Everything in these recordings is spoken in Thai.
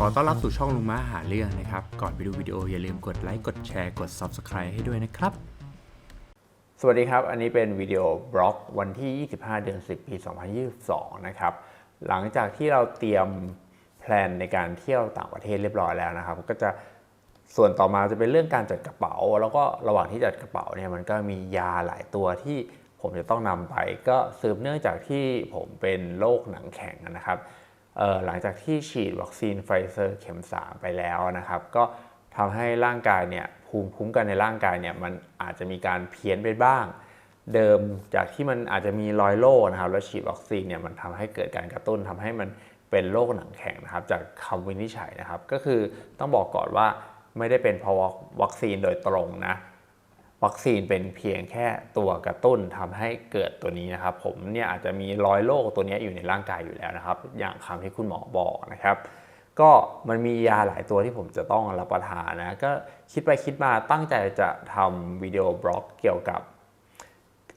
ขอต้อนรับสู่ช่องลุงม้าหาเรื่องนะครับ ก่อนไปดูวิดีโออย่าลืมกดไลค์ กดแชร์ กด Subscribe ให้ด้วยนะครับ สวัสดีครับ อันนี้เป็นวิดีโอบล็อกวันที่ 25 เดือน 10 ปี 2022 นะครับ หลังจากที่เราเตรียมแพลนในการเที่ยวต่างประเทศเรียบร้อยแล้วนะครับ ก็จะส่วนต่อมาจะเป็นเรื่องการจัดกระเป๋า แล้วก็ระหว่างที่จัดกระเป๋าเนี่ยมันก็มียาหลายตัวที่ผมจะต้องนำไป ก็สืบเนื่องจากที่ผมเป็นโรคหนังแข็งนะครับ หลังจากที่ฉีดวัคซีนไฟเซอร์เข็ม 3 ไปแล้วนะครับ ก็ทำให้ร่างกายเนี่ยภูมิคุ้มกันในร่างกายเนี่ยมันอาจจะมีการเพี้ยนไปบ้าง เดิมจากที่มันอาจจะมีรอยโรคนะครับแล้วฉีดวัคซีนเนี่ยมันทำให้เกิดการกระตุ้นทำให้มันเป็นโรคหนังแข็งนะครับ จากคำวินิจฉัยนะครับ ก็คือต้องบอกก่อนว่าไม่ได้เป็นเพราะวัคซีนโดยตรงนะ วัคซีนเป็นเพียงแค่ตัวกระตุ้นทำให้เกิดตัวนี้นะครับ ผมเนี่ยอาจจะมีรอยโรคตัวนี้อยู่ในร่างกายอยู่แล้วนะครับ อย่างคำที่คุณหมอบอกนะครับ ก็มันมียาหลายตัวที่ผมจะต้องรับประทานนะ ก็คิดไปคิดมาตั้งใจจะทำวิดีโอบล็อกเกี่ยวกับ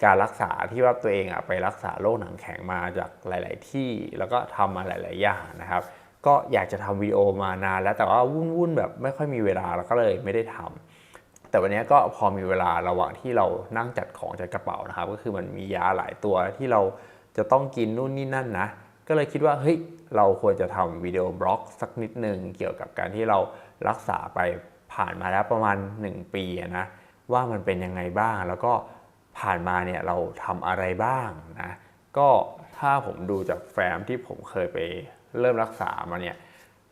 การรักษาที่ว่าตัวเองอะไปรักษาโรคหนังแข็งมาจากหลาย ๆ ที่แล้วก็ทำมาหลาย ๆ อย่างนะครับ ก็อยากจะทำวิดีโอมานานแล้วแต่ว่าวุ่น ๆ แบบไม่ค่อยมีเวลาแล้วก็เลยไม่ได้ทำ แต่วันนี้ก็พอมีเวลาระหว่างที่เรานั่งจัดของจัดกระเป๋านะครับ ก็คือมันมียาหลายตัวที่เราจะต้องกินนู่นนี่นั่นนะ ก็เลยคิดว่าเฮ้ยเราควรจะทำวิดีโอบล็อกสักนิดหนึ่งเกี่ยวกับการที่เรารักษาไปผ่านมาแล้วประมาณ 1 ปีนะว่ามันเป็นยังไงบ้าง แล้วก็ผ่านมาเนี่ยเราทำอะไรบ้างนะก็ถ้าผมดูจากแฟ้มที่ผมเคยไปเริ่มรักษามาเนี่ย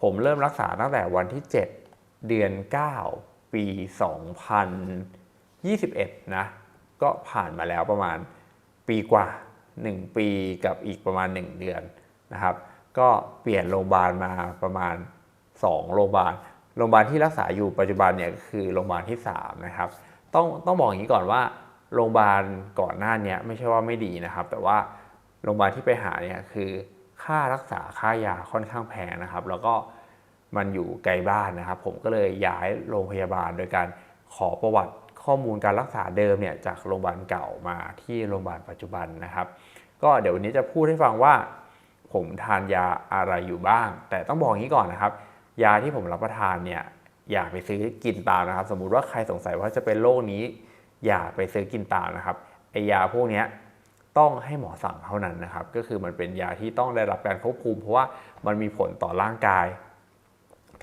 ผมเริ่มรักษาตั้งแต่วันที่ 7 เดือน 9 ปี 2021 นะ ก็ผ่านมาแล้วประมาณปีกว่า 1 ปีกับอีกประมาณ 1 เดือนนะครับ ก็เปลี่ยนโรงพยาบาลมาประมาณ 2 โรงพยาบาล โรงพยาบาลที่รักษาอยู่ปัจจุบันเนี่ยก็คือโรงพยาบาลที่ 3 นะครับ ต้องต้องบอกอย่างนี้ก่อนว่าโรงพยาบาลก่อนหน้านี้ไม่ใช่ว่าไม่ดีนะครับ แต่ว่าโรงพยาบาลที่ไปหาเนี่ยคือค่ารักษาค่ายาค่อนข้างแพงนะครับ แล้วก็ มันอยู่ไกลบ้านนะครับ ผมก็เลยย้ายโรงพยาบาล โดยการขอประวัติข้อมูลการรักษาเดิมเนี่ยจากโรงพยาบาลเก่ามาที่โรงพยาบาลปัจจุบันนะครับ ก็เดี๋ยววันนี้จะพูดให้ฟังว่า ผมทานยาอะไรอยู่บ้าง แต่ต้องบอกอย่างนี้ก่อนนะครับ ยาที่ผมรับประทานเนี่ยอย่าไปซื้อกินตามนะครับ สมมุติว่าใครสงสัยว่าจะเป็นโรคนี้ อย่าไปซื้อกินตามนะครับไอยาพวกนี้ต้องให้หมอสั่งเท่านั้นนะครับ ก็คือมันเป็นยาที่ต้องได้รับการควบคุม เพราะว่ามันมีผลต่อร่างกาย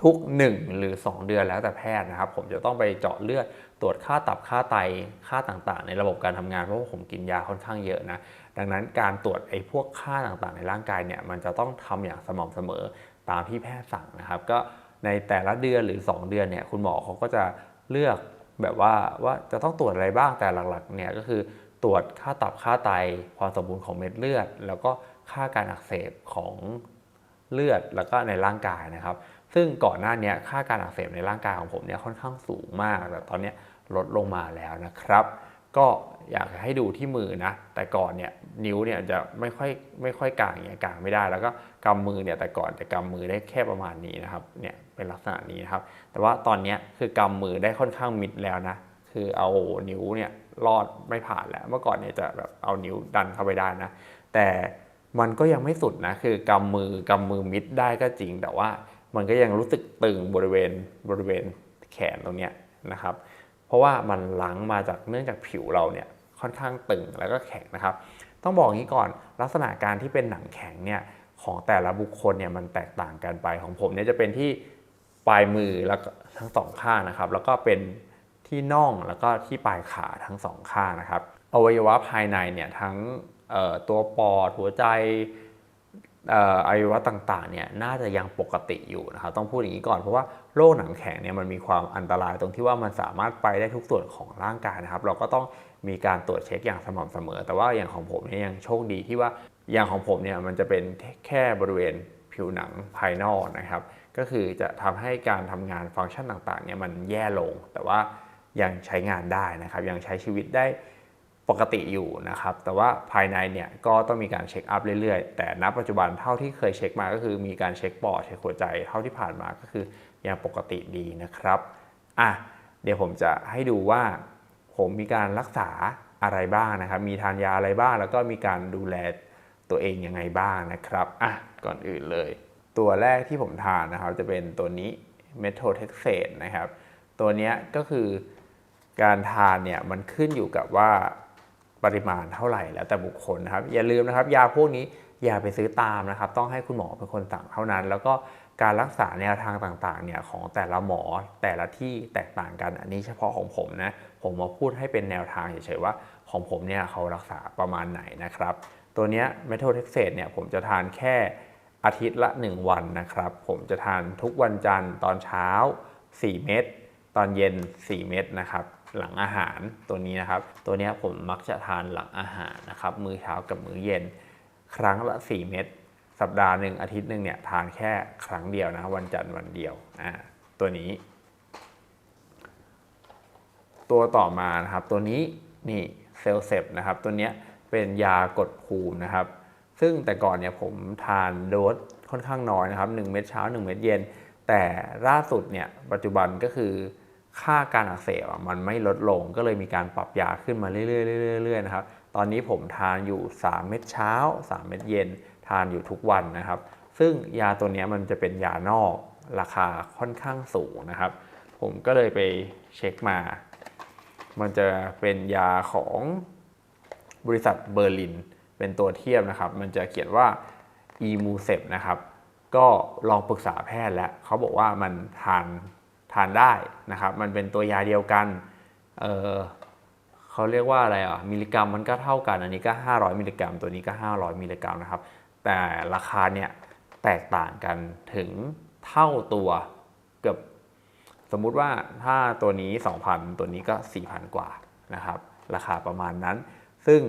ทุก 1 หรือ 2 เดือนแล้วแต่แพทย์นะครับ ผมจะต้องไปเจาะเลือดตรวจค่าตับค่าไตค่าต่างๆ ในระบบการทำงานเพราะว่าผมกินยาค่อนข้างเยอะนะดังนั้นการตรวจไอ้พวกค่าต่างๆ ในร่างกายเนี่ยมันจะต้องทำอย่างสม่ำเสมอตามที่แพทย์สั่งนะครับ ก็ในแต่ละเดือนหรือ 2 เดือนเนี่ยคุณหมอเขาก็จะเลือกแบบว่าว่าจะต้องตรวจอะไรบ้างแต่หลักๆเนี่ยก็คือตรวจค่าตับค่าไตความสมบูรณ์ของเม็ดเลือด แล้วก็ค่าการอักเสบของเลือดแล้วก็ในร่างกายนะครับ ซึ่งก่อนหน้านี้ค่าการอักเสบในร่างกายของผมเนี่ยค่อนข้างสูงมาก แต่ตอนนี้ลดลงมาแล้วนะครับ ก็อยากให้ดูที่มือนะ แต่ก่อนเนี่ยนิ้วเนี่ยจะไม่ค่อยไม่ค่อยกางอย่างเงี้ยกางไม่ได้ แล้วก็กำมือเนี่ยแต่ก่อนจะกำมือได้แค่ประมาณนี้นะครับ เนี่ยเป็นลักษณะนี้นะครับ แต่ว่าตอนนี้คือกำมือได้ค่อนข้างมิดแล้วนะ คือเอานิ้วเนี่ยลอดไม่ผ่านแล้ว เมื่อก่อนเนี่ยจะแบบเอานิ้วดันเข้าไปได้นะ แต่มันก็ยังไม่สุดนะ คือกำมือกำมือมิดได้ก็จริง แต่ว่า มันก็ยังรู้สึกตึงบริเวณบริเวณแขนตรงเนี้ยนะครับ เพราะว่ามันล้างมาจากเนื่องจากผิวเราเนี่ยค่อนข้างตึงแล้วก็แข็งนะครับ ต้องบอกงี้ก่อนลักษณะการที่เป็นหนังแข็งเนี่ยของแต่ละบุคคลเนี่ยมันแตกต่างกันไปของผมเนี่ยจะเป็นที่ปลายมือแล้วก็ทั้งสองข้างนะครับ แล้วก็เป็นที่น่องแล้วก็ที่ปลายขาทั้งสองข้างนะครับอวัยวะภายในเนี่ยทั้งตัวปอดหัวใจ อวัยวะต่างๆเนี่ยน่าจะยังปกติอยู่นะครับต้องพูดอย่างนี้ก่อนเพราะว่าโรคหนังแข็งเนี่ยมันมีความอันตรายตรงที่ว่ามันสามารถไปได้ทุกส่วนของร่างกายนะครับ เราก็ต้องมีการตรวจเช็คอย่างสม่ำเสมอ แต่ว่าอย่างของผมเนี่ยยังโชคดีที่ว่าอย่างของผมเนี่ยมันจะเป็นแค่บริเวณผิวหนังภายนอกนะครับ ก็คือจะทำให้การทำงานฟังก์ชันต่างๆเนี่ยมันแย่ลง แต่ว่ายังใช้งานได้นะครับ ยังใช้ชีวิตได้ ปกติอยู่นะครับ แต่ว่าภายในเนี่ยก็ต้องมีการเช็คอัพเรื่อยๆ แต่ณปัจจุบันเท่าที่เคยเช็คมาก็คือมีการเช็คปอดเช็คหัวใจ เท่าที่ผ่านมาก็คือยังปกติดีนะครับอะเดี๋ยวผมจะให้ดูว่า ผมมีการรักษาอะไรบ้างนะครับ มีทานยาอะไรบ้าง แล้วก็มีการดูแลตัวเองยังไงบ้างนะครับอะก่อนอื่นเลย ตัวแรกที่ผมทานนะครับ จะเป็นตัวนี้เมโทเท็กเซตนะครับ ตัวเนี้ยก็คือการทานเนี่ยมันขึ้นอยู่กับว่า ปริมาณเท่าไหร่แล้วแต่บุคคลนะครับ อย่าลืมนะครับ ยาพวกนี้อย่าไปซื้อตามนะครับ ต้องให้คุณหมอเป็นคนสั่งเท่านั้น แล้วก็การรักษาแนวทางต่างๆเนี่ยของแต่ละหมอแต่ละที่แตกต่างกัน อันนี้เฉพาะของผมนะผมมาพูดให้เป็นแนวทางเฉยๆว่าของผมเนี่ยเขารักษาประมาณไหนนะครับ ตัวเนี้ยเมโทเท็กเซตเนี่ยผมจะทานแค่อาทิตย์ละ 1 วันนะครับ ผมจะทานทุกวันจันทร์ตอนเช้า 4 เม็ดตอนเย็น 4 เม็ดนะครับ หลังอาหารตัวนี้นะครับ ตัวนี้ผมมักจะทานหลังอาหารนะครับ มื้อเช้ากับมื้อเย็น ครั้งละ 4 เม็ดสัปดาห์หนึ่งอาทิตย์หนึ่งเนี่ยทานแค่ครั้งเดียวนะวันจันทร์วันเดียวอ่าตัวนี้ ตัวต่อมานะครับ ตัวนี้นี่เซลเซปนะครับ ตัวนี้เป็นยากดภูมินะครับ ซึ่งแต่ก่อนเนี่ยผมทานโดสค่อนข้างน้อยนะครับ 1 เม็ดเช้า 1 เม็ดเย็น แต่ล่าสุดเนี่ยปัจจุบันก็คือ ค่าการอักเสบมันไม่ลดลงก็เลยมีการปรับยาขึ้นมาเรื่อยๆเรื่อยๆนะครับตอนนี้ผมทานอยู่ 3 เม็ดเช้า 3 เม็ดเย็น ทานอยู่ทุกวันนะครับ ซึ่งยาตัวนี้มันจะเป็นยานอกราคาค่อนข้างสูงนะครับ ผมก็เลยไปเช็คมา มันจะเป็นยาของบริษัทเบอร์ลิน เป็นตัวเทียบนะครับ มันจะเขียนว่า e m u c e p นะครับ ก็ลองปรึกษาแพทย์แล้วเขาบอกว่ามันทาน ทานได้นะครับ มันเป็นตัวยาเดียวกันเเขาเรียกว่าอะไรอะมิลลิกรัมมันก็เท่ากันอันนี้ก็ 500 มิลลิกรัม ตัวนี้ก็ 500 มิลลิกรัมนะครับ แต่ราคาเนี่ยแตกต่างกันถึงเท่าตัวเกือบสมมุติว่าถ้าตัวนี้ 2,000 ตัวนี้ก็ 4,000 กว่านะครับ ราคาประมาณนั้น ซึ่ง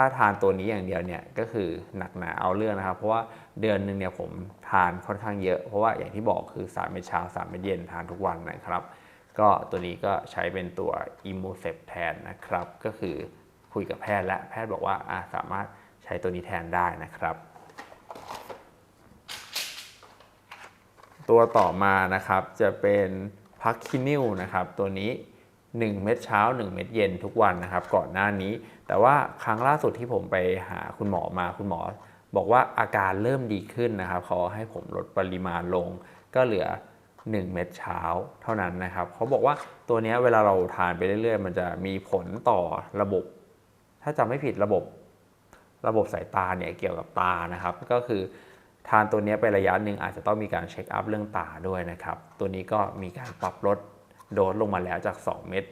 ถ้าทานตัวนี้อย่างเดียวเนี่ยก็คือหนักหนาเอาเรื่องนะครับ เพราะว่าเดือนหนึ่งเนี่ยผมทานค่อนข้างเยอะ เพราะว่าอย่างที่บอกคือ3เม็ดเช้า3เม็ดเย็นทานทุกวันนะครับ ก็ตัวนี้ก็ใช้เป็นตัวอิมูเซปแทนนะครับ ก็คือคุยกับแพทย์และแพทย์บอกว่าสามารถใช้ตัวนี้แทนได้นะครับ ตัวต่อมานะครับจะเป็นพักคินิลนะครับ ตัวนี้ 1 เม็ดเช้า 1 เม็ดเย็นทุกวันนะครับ ก่อนหน้านี้ แต่ว่าครั้งล่าสุดที่ผมไปหาคุณหมอมาคุณหมอ บอกว่าอาการเริ่มดีขึ้นนะครับเขาให้ผมลดปริมาณลง ก็เหลือ 1 เม็ดเช้าเท่านั้นนะครับเขาบอกว่าตัวนี้เวลาเราทานไปเรื่อยๆ มันจะมีผลต่อระบบ ถ้าจำไม่ผิดระบบ ระบบสายตาเนี่ยเกี่ยวกับตานะครับ ก็คือทานตัวนี้ไประยะหนึ่งอาจจะต้องมีการเช็คอัพเรื่องตาด้วยนะครับ ตัวนี้ก็มีการปรับลด โดสลงมาแล้วจาก 2 เม็ด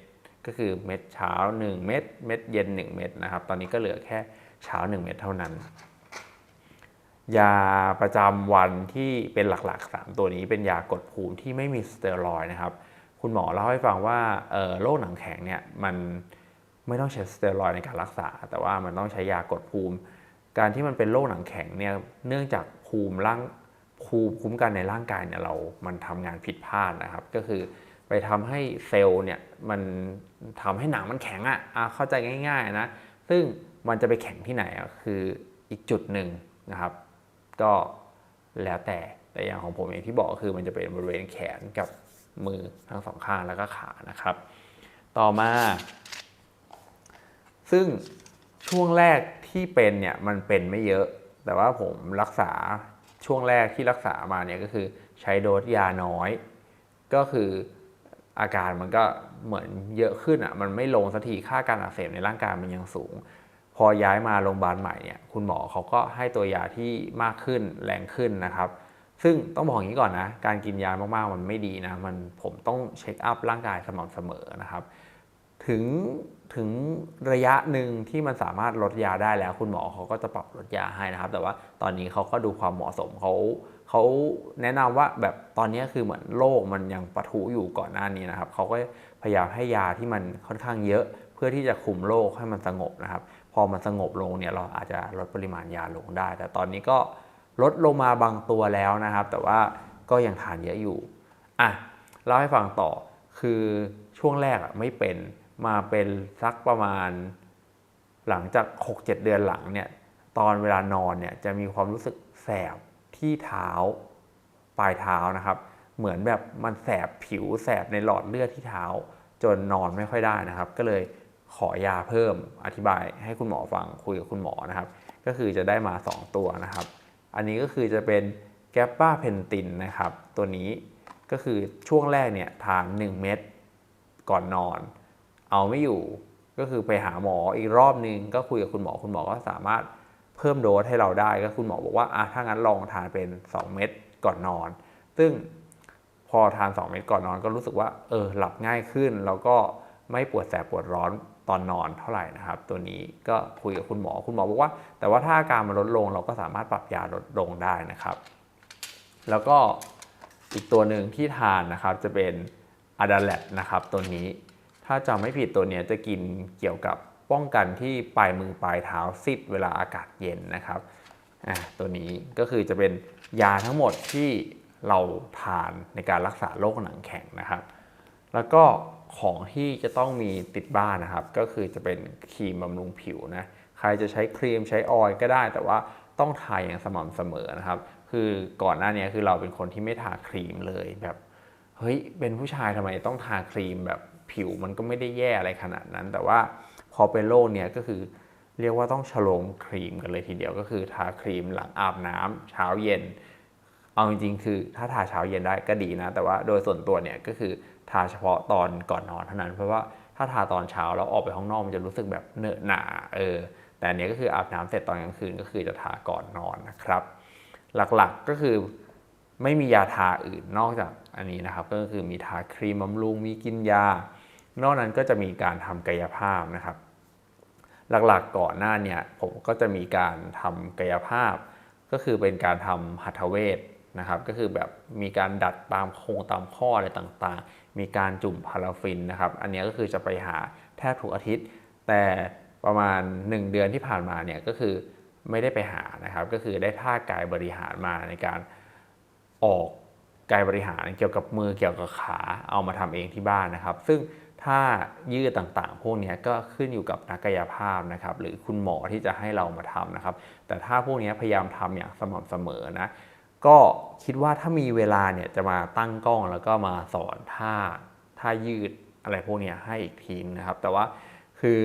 ก็คือเม็ดเช้า 1 เม็ดเม็ดเย็น 1 เม็ดนะครับ ตอนนี้ก็เหลือแค่เช้า 1 เม็ดเท่านั้น ยาประจำวันที่เป็นหลักๆ 3 ตัวนี้เป็นยากดภูมิที่ไม่มีสเตียรอยนะครับ คุณหมอเล่าให้ฟังว่าโรคหนังแข็งเนี่ยมันไม่ต้องใช้สเตียรอยในการรักษา แต่ว่ามันต้องใช้ยากดภูมิ การที่มันเป็นโรคหนังแข็งเนี่ยเนื่องจากภูมิร่างภูมิคุ้มกันในร่างกายเนี่ยเรา มันทำงานผิดพลาดนะครับ ก็คือ ไปทำให้เซลล์เนี่ยมันทำให้หนังมันแข็งอะ่ะเข้าใจง่ายๆนะซึ่งมันจะไปแข็งที่ไหนอะคืออีกจุดหนึ่งนะครับ ก็แล้วแต่แต่อย่างของผมเองที่บอกคือมันจะเป็นบริเวณแขนกับมือทั้งสองข้างแล้วก็ขานะครับ ต่อมา ซึ่งช่วงแรกที่เป็นเนี่ยมันเป็นไม่เยอะ แต่ว่าผมรักษาช่วงแรกที่รักษามาเนี่ยก็คือใช้โดสยาน้อย ก็คือ อาการมันก็เหมือนเยอะขึ้นอะมันไม่ลงสักทีค่าการอักเสบในร่างกายมันยังสูง พอย้ายมาโรงพยาบาลใหม่เนี่ยคุณหมอเขาก็ให้ตัวยาที่มากขึ้นแรงขึ้นนะครับ ซึ่งต้องบอกอย่างนี้ก่อนนะ การกินยามากๆมันไม่ดีนะมันผมต้องเช็คอัพร่างกายสม่ำเสมอนะครับถึงถึงระยะหนึ่งที่มันสามารถลดยาได้แล้ว คุณหมอเขาก็จะปรับลดยาให้นะครับ แต่ว่าตอนนี้เขาก็ดูความเหมาะสมเขา เขาแนะนำว่าแบบตอนนี้คือเหมือนโรคมันยังปะทุอยู่ก่อนหน้านี้นะครับเขาก็พยายามให้ยาที่มันค่อนข้างเยอะ เพื่อที่จะคุมโรคให้มันสงบนะครับ พอมันสงบลงเนี่ยเราอาจจะลดปริมาณยาลงได้ แต่ตอนนี้ก็ลดลงมาบางตัวแล้วนะครับ แต่ว่าก็ยังทานเยอะอยู่อะเล่าให้ฟังต่อคือช่วงแรกอะไม่เป็นมาเป็นสักประมาณ หลังจาก 6-7 เดือนหลังเนี่ยตอนเวลานอนเนี่ยจะมีความรู้สึกแสบ ที่เท้าปลายเท้านะครับ เหมือนแบบมันแสบผิวแสบในหลอดเลือดที่เท้า จนนอนไม่ค่อยได้นะครับ ก็เลยขอยาเพิ่มอธิบายให้คุณหมอฟังคุยกับคุณหมอนะครับ ก็คือจะได้มา 2 ตัวนะครับ อันนี้ก็คือจะเป็นแกปป้าเพนตินนะครับ ตัวนี้ก็คือช่วงแรกเนี่ยทาน 1 เม็ดก่อนนอน เอาไม่อยู่ก็คือไปหาหมออีกรอบนึง ก็คุยกับคุณหมอคุณหมอก็สามารถ เพิ่มโดสให้เราได้ก็คุณหมอบอกว่าอะถ้างั้นลองทานเป็น 2 เม็ดก่อนนอน ซึ่งพอทาน 2 เม็ดก่อนนอนก็รู้สึกว่าเออหลับง่ายขึ้น แล้วก็ไม่ปวดแสบปวดร้อนตอนนอนเท่าไหร่นะครับ ตัวนี้ก็คุยกับคุณหมอคุณหมอบอกว่า แต่ว่าถ้าอาการมันลดลงเราก็สามารถปรับยาลดลงได้นะครับ แล้วก็อีกตัวหนึ่งที่ทานนะครับจะเป็นอะดาแลตนะครับตัวนี้ถ้าจำไม่ผิดตัวนี้จะกินเกี่ยวกับ ป้องกันที่ปลายมือปลายเท้าซิดเวลาอากาศเย็นนะครับอะตัวนี้ก็คือจะเป็นยาทั้งหมดที่เราทานในการรักษาโรคหนังแข็งนะครับ แล้วก็ของที่จะต้องมีติดบ้านนะครับ ก็คือจะเป็นครีมบำรุงผิวนะใครจะใช้ครีมใช้ออยล์ก็ได้ แต่ว่าต้องทาอย่างสม่ำเสมอนะครับ คือก่อนหน้านี้คือเราเป็นคนที่ไม่ทาครีมเลยแบบเฮ้ยเป็นผู้ชายทำไมต้องทาครีมแบบผิวมันก็ไม่ได้แย่อะไรขนาดนั้น แต่ว่า พอเป็นโรคเนี้ยก็คือเรียกว่าต้องฉลองครีมกันเลยทีเดียวก็คือทาครีมหลังอาบน้ำเช้าเย็น เอาจริงๆ คือถ้าทาเช้าเย็นได้ก็ดีนะ แต่ว่าโดยส่วนตัวเนี่ยก็คือทาเฉพาะตอนก่อนนอนเท่านั้น เพราะว่าถ้าทาตอนเช้าแล้วออกไปข้างนอกมันจะรู้สึกแบบเหนอะหนาเออแต่อันเนี้ยก็คืออาบน้ำเสร็จตอนกลางคืนก็คือจะทาก่อนนอนนะครับ หลักๆก็คือไม่มียาทาอื่นนอกจากอันนี้นะครับ ก็คือมีทาครีมบำรุงมีกินยา นอกนั้นก็จะมีการทำกายภาพนะครับ หลักๆก่อนหน้าเนี่ยผมก็จะมีการทำกายภาพ ก็คือเป็นการทำหัตถเวทนะครับ ก็คือแบบมีการดัดตามโครงตามข้ออะไรต่างๆ มีการจุ่มพาราฟินนะครับ อันนี้ก็คือจะไปหาแทบทุกอาทิตย์ แต่ประมาณ 1 เดือนที่ผ่านมาเนี่ยก็คือไม่ได้ไปหานะครับ ก็คือได้ท่ากายบริหารมาในการออกกายบริหารเกี่ยวกับมือเกี่ยวกับขาเอามาทำเองที่บ้านนะครับ ซึ่ง ถ้ายืดต่างๆ พวกนี้ก็ขึ้นอยู่กับนักกายภาพนะครับ หรือคุณหมอที่จะให้เรามาทำนะครับ แต่ถ้าพวกนี้พยายามทำอย่างสม่ำเสมอนะก็คิดว่าถ้ามีเวลาเนี่ยจะมาตั้งกล้องแล้วก็มาสอนท่าท่ายืดอะไรพวกนี้ให้อีกทีนะครับ แต่ว่าคือ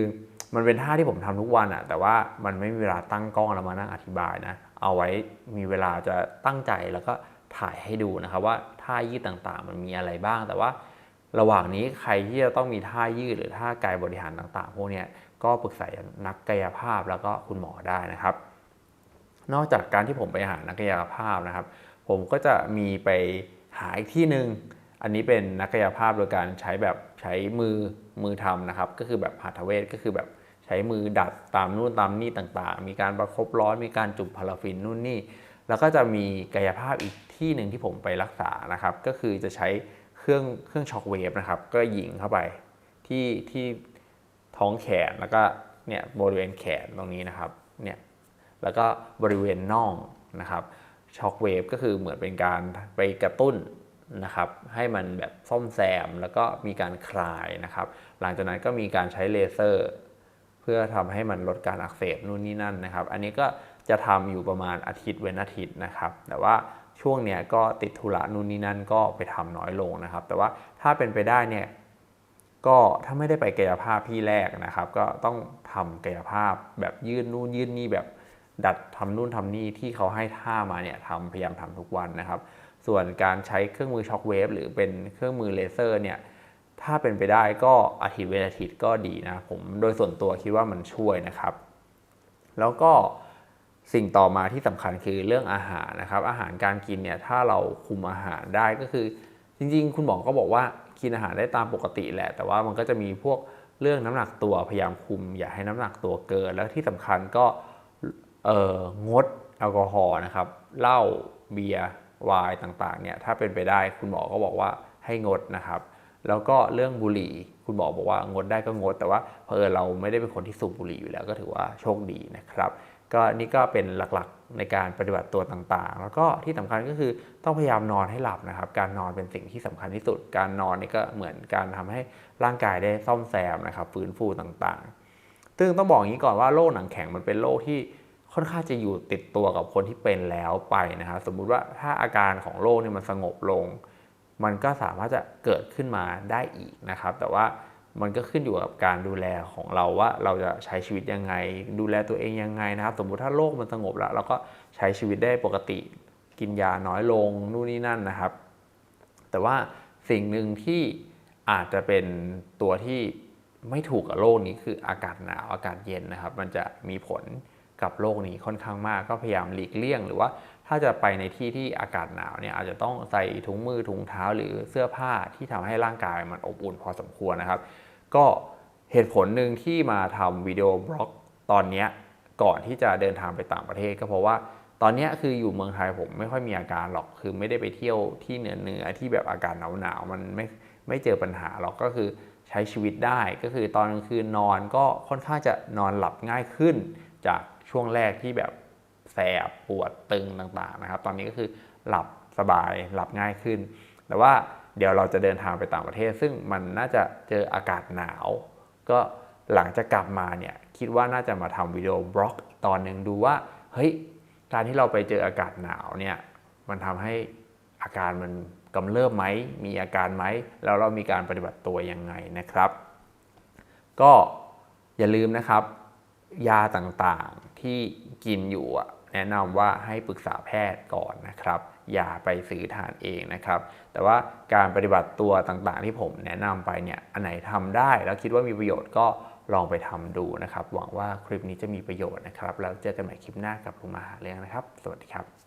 มันเป็นท่าที่ผมทำทุกวันอะแต่ว่ามันไม่มีเวลาตั้งกล้องแล้วมานั่งอธิบายนะเอาไว้มีเวลาจะตั้งใจแล้วก็ถ่ายให้ดูนะครับ ว่าท่ายืดต่างๆ มันมีอะไรบ้างแต่ว่า ระหว่างนี้ใครที่จะต้องมีท่ายืดหรือท่ากายบริหารต่างๆ พวกนี้ก็ปรึกษานักกายภาพแล้วก็คุณหมอได้นะครับ นอกจากการที่ผมไปหานักกายภาพนะครับ ผมก็จะมีไปหาอีกที่หนึ่งอันนี้เป็นนักกายภาพโดยการใช้แบบใช้มือมือทำนะครับ ก็คือแบบหัตถเวทก็คือแบบใช้มือดัดตามนู่นตามนี่ต่างๆ มีการประคบร้อนมีการจุ่มพาราฟินนู่นนี่แล้วก็จะมีกายภาพอีกที่หนึ่งที่ผมไปรักษานะครับ ก็คือจะใช้ เครื่องเครื่องช็อคเวฟนะครับ ก็ยิงเข้าไปที่ที่ท้องแขนแล้วก็เนี่ยบริเวณแขนตรงนี้นะครับเนี่ยแล้วก็บริเวณน่องนะครับช็อคเวฟก็คือเหมือนเป็นการไปกระตุ้นนะครับ ให้มันแบบซ่อมแซมแล้วก็มีการคลายนะครับ หลังจากนั้นก็มีการใช้เลเซอร์ เพื่อทำให้มันลดการอักเสบนู่นนี่นั่นนะครับ อันนี้ก็จะทำอยู่ประมาณอาทิตย์เว้นอาทิตย์นะครับ แต่ว่า ช่วงเนี้ยก็ติดธุระนู่นนี่นั่นก็ไปทำน้อยลงนะครับ แต่ว่าถ้าเป็นไปได้เนี่ยก็ถ้าไม่ได้ไปกายภาพที่แรกนะครับ ก็ต้องทำกายภาพแบบยืดนู่นยืดนี่แบบดัดทำนู่นทำนี่ที่เขาให้ท่ามาเนี่ยทำพยายามทำทุกวันนะครับ ส่วนการใช้เครื่องมือช็อคเวฟหรือเป็นเครื่องมือเลเซอร์เนี่ยถ้าเป็นไปได้ก็อาทิตย์เว้นอาทิตย์ก็ดีนะผมโดยส่วนตัวคิดว่ามันช่วยนะครับ แล้วก็ สิ่งต่อมาที่สำคัญคือเรื่องอาหารนะครับ อาหารการกินเนี่ยถ้าเราคุมอาหารได้ก็คือ จริงๆ คุณหมอก็บอกว่ากินอาหารได้ตามปกติแหละ แต่ว่ามันก็จะมีพวกเรื่องน้ำหนักตัวพยายามคุม อย่าให้น้ำหนักตัวเกิน แล้วที่สำคัญก็เอองดแอลกอฮอล์นะครับเหล้าเบียร์ไวน์ต่างๆเนี่ยถ้าเป็นไปได้คุณหมอก็บอกว่าให้งดนะครับ แล้วก็เรื่องบุหรี่ คุณหมอบอกว่างดได้ก็งด แต่ว่าเพอเราไม่ได้เป็นคนที่สูบบุหรี่อยู่แล้วก็ถือว่าโชคดีนะครับ ก็นี่ก็เป็นหลักๆในการปฏิบัติตัวต่างๆ แล้วก็ที่สำคัญก็คือต้องพยายามนอนให้หลับนะครับ การนอนเป็นสิ่งที่สำคัญที่สุด การนอนนี่ก็เหมือนการทำให้ร่างกายได้ซ่อมแซมนะครับฟื้นฟูต่างๆ ซึ่งต้องบอกอย่างนี้ก่อนว่าโรคหนังแข็งมันเป็นโรคที่ค่อนข้างจะอยู่ติดตัวกับคนที่เป็นแล้วไปนะครับ สมมุติว่าถ้าอาการของโรคเนี่ยมันสงบลง มันก็สามารถจะเกิดขึ้นมาได้อีกนะครับ แต่ว่า มันก็ขึ้นอยู่กับการดูแลของเราว่าเราจะใช้ชีวิตยังไง ดูแลตัวเองยังไงนะครับ สมมุติถ้าโรคมันสงบแล้วเราก็ใช้ชีวิตได้ปกติ กินยาน้อยลงนู่นนี่นั่นนะครับ แต่ว่าสิ่งหนึ่งที่อาจจะเป็นตัวที่ไม่ถูกกับโรคนี้คืออากาศหนาวอากาศเย็นนะครับ มันจะมีผลกับโรคนี้ค่อนข้างมากก็พยายามหลีกเลี่ยง หรือว่า ถ้าจะไปในที่ที่อากาศหนาวเนี่ยอาจจะต้องใส่ถุงมือถุงเท้าหรือเสื้อผ้าที่ทำให้ร่างกายมันอบอุ่นพอสมควรนะครับ ก็เหตุผลหนึ่งที่มาทำวิดีโอบล็อกตอนนี้ก่อนที่จะเดินทางไปต่างประเทศ ก็เพราะว่าตอนนี้คืออยู่เมืองไทยผมไม่ค่อยมีอาการหรอกคือไม่ได้ไปเที่ยวที่เหนือเหนือที่แบบอากาศหนาวหนาวมันไม่ไม่เจอปัญหาหรอกก็คือใช้ชีวิตได้ก็คือตอนกลางคืนนอนก็ค่อนข้างจะนอนหลับง่ายขึ้น จากช่วงแรกที่แบบ แสบปวดตึงต่างๆนะครับ ตอนนี้ก็คือหลับสบายหลับง่ายขึ้น แต่ว่าเดี๋ยวเราจะเดินทางไปต่างประเทศ ซึ่งมันน่าจะเจออากาศหนาว ก็หลังจากกลับมาเนี่ยคิดว่าน่าจะมาทำวิดีโอบล็อกตอนหนึ่งดูว่าเฮ้ยการที่เราไปเจออากาศหนาวเนี่ยมันทำให้อาการมันกำเริบไหมมีอาการไหมแล้วเรามีการปฏิบัติตัวยังไงนะครับ ก็อย่าลืมนะครับ ยาต่างๆที่กินอยู่อะ แนะนำว่าให้ปรึกษาแพทย์ก่อนนะครับ อย่าไปซื้อทานเองนะครับ แต่ว่าการปฏิบัติตัวต่างๆ ที่ผมแนะนำไปเนี่ยอันไหนทำได้ แล้วคิดว่ามีประโยชน์ก็ลองไปทำดูนะครับ หวังว่าคลิปนี้จะมีประโยชน์นะครับ แล้วเจอกันใหม่คลิปหน้ากับลุงมาหาเรื่องนะครับ สวัสดีครับ